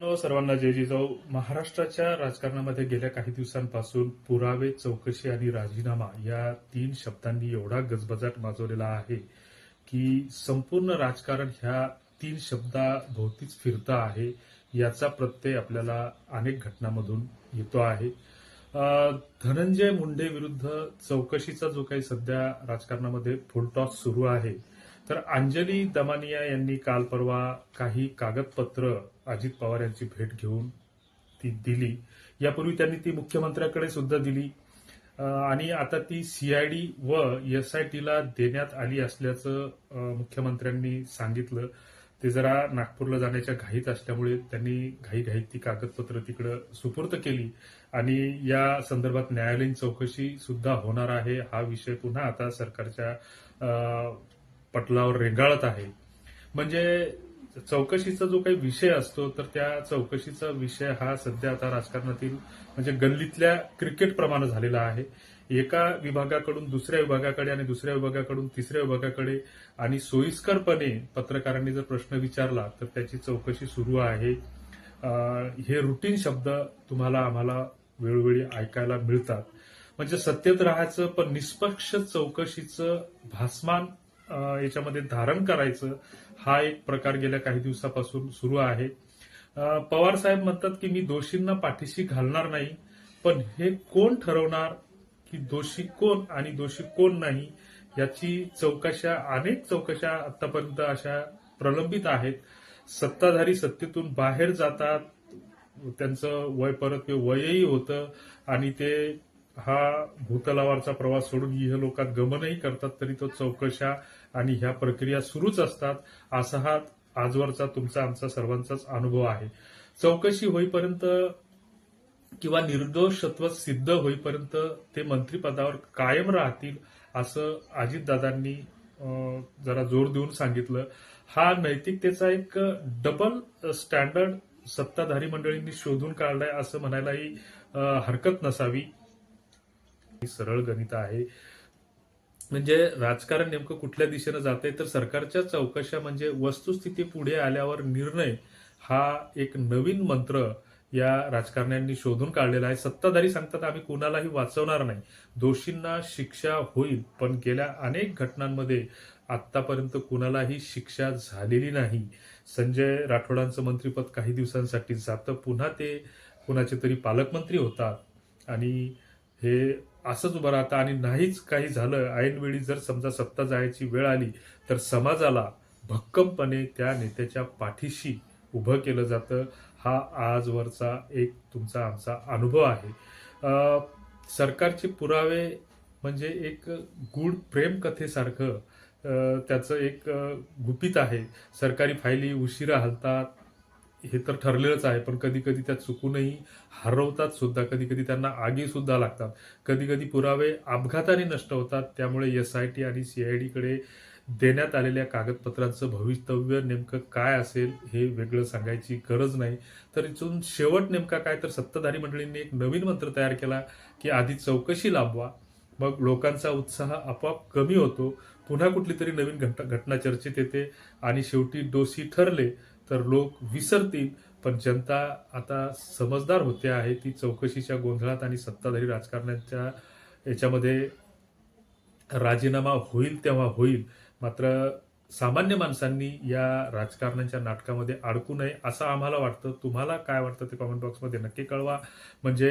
हो, सर्वांना जय जिजाऊ महाराष्ट्राच्या राजकारणामध्ये गेल्या काही दिवसांपासून पुरावे चौकशी आणि राजीनामा या तीन शब्दांनी एवढा गजबजाट माजवलेला आहे की संपूर्ण राजकारण ह्या तीन शब्दाभोवतीच फिरतं आहे. याचा प्रत्यय आपल्याला अनेक घटनांमधून येतो आहे. धनंजय मुंडे विरुद्ध चौकशीचा जो काही सध्या राजकारणामध्ये फुलटॉस सुरू आहे तर अंजली दमानिया यांनी काल परवा काही कागदपत्र अजित पवार यांची भेट घेऊन ती दिली. यापूर्वी त्यांनी ती मुख्यमंत्र्यांकडे सुद्धा दिली. आणि आता ती सीआयडी व एसआयटीला देण्यात आली असल्याचं मुख्यमंत्र्यांनी सांगितलं. ते जरा नागपूरला जाण्याच्या घाईत असल्यामुळे त्यांनी घाईघाईत ती कागदपत्र तिकडं सुपूर्द केली. आणि या संदर्भात न्यायालयीन चौकशी सुद्धा होणार आहे. हा विषय पुन्हा आता सरकारच्या पटलावर रेंगाळत आहे. म्हणजे चौकशीचा जो काही विषय असतो तर त्या चौकशीचा विषय हा सध्या आता राजकारणातील म्हणजे गल्लीतल्या क्रिकेट प्रमाणे झालेला आहे. एका विभागाकडून दुसऱ्या विभागाकडे आणि दुसऱ्या विभागाकडून तिसऱ्या विभागाकडे आणि सोयीस्करपणे पत्रकारांनी जर प्रश्न विचारला तर त्याची चौकशी सुरू आहे. हे रुटीन शब्द तुम्हाला आम्हाला वेळोवेळी ऐकायला मिळतात. म्हणजे सत्यत राहायचं पण निष्पक्ष चौकशीचं भासमान याच्यामध्ये धारण करायचं हा एक प्रकार गेल्या काही दिवसापासून सुरू आहे. पवार साहेब म्हणतात की मी दोषींना पाठीशी घालणार नाही पण हे कोण ठरवणार की दोषी कोण आणि दोषी कोण नाही याची चौकशा अनेक चौकशा आतापर्यंत अशा प्रलंबित आहेत. सत्ताधारी सत्तेतून बाहेर जातात त्यांचं वय परत वयही होतं आणि ते हा भूतलावरचा प्रवास सोडून इहलोकात गमनही करतात तरी तो चौकशा आणि ह्या प्रक्रिया सुरूच असतात असा हा आजवरचा तुमचा आमचा सर्वांचाच अनुभव आहे. चौकशी होईपर्यंत किंवा निर्दोषत्व सिद्ध होईपर्यंत ते मंत्रीपदावर कायम राहतील असं अजितदादांनी जरा जोर देऊन सांगितलं. हा नैतिकतेचा एक डबल स्टँडर्ड सत्ताधारी मंडळींनी शोधून काढलाय असं म्हणायलाही हरकत नसावी. ही सरळ गणित आहे. म्हणजे राजकारण नेमकं कुठल्या दिशेनं जाते तर सरकारच्या चौकशा म्हणजे वस्तुस्थिती पुढे आल्यावर निर्णय हा एक नवीन मंत्र या राजकारण्यांनी शोधून काढलेला आहे. सत्ताधारी सांगतात आम्ही कुणालाही वाचवणार नाही. दोषींना शिक्षा होईल पण गेल्या अनेक घटनांमध्ये आतापर्यंत कुणालाही शिक्षा झालेली नाही. संजय राठोडांचं मंत्रिपद काही दिवसांसाठी जातं. पुन्हा ते कुणाचे तरी पालकमंत्री होतात. आणि हे असंच उभं राहतं आणि नाहीच काही झालं. ऐनवेळी जर समजा सत्ता जायची वेळ आली तर समाजाला भक्कमपणे त्या नेत्याच्या पाठीशी उभं केलं जातं. हा आजवरचा एक तुमचा आमचा अनुभव आहे. सरकारचे पुरावे म्हणजे एक गूढ प्रेम कथेसारखं त्याचं एक गुपित आहे. सरकारी फायली उशिरा हलतात हे तर ठरलेलंच आहे पण कधी कधी त्या चुकूनही हरवतात सुद्धा. कधी कधी त्यांना आगी सुद्धा लागतात. कधी कधी पुरावे अपघाताने नष्ट होतात. त्यामुळे एस आय टी आणि सी आयकडे देण्यात आलेल्या कागदपत्रांचं भवितव्य नेमकं काय असेल हे वेगळं सांगायची गरज नाही. तर इथून शेवट नेमका काय तर सत्ताधारी मंडळींनी एक नवीन मंत्र तयार केला की आधी चौकशी लाभवा मग लोकांचा उत्साह आपोआप कमी होतो. पुन्हा कुठली तरी नवीन घट घटना चर्चेत येते आणि शेवटी दोषी ठरले तर लोक विसरतील. पण जनता आता समजदार होते आहे. ती चौकशीच्या गोंधळात आणि सत्ताधारी राजकारणाच्या याच्यामध्ये राजीनामा होईल तेव्हा होईल. मात्र सामान्य माणसांनी या राजकारणाच्या नाटकामध्ये अडकू नये असं आम्हाला वाटतं. तुम्हाला काय वाटतं ते कॉमेंट बॉक्समध्ये नक्की कळवा. म्हणजे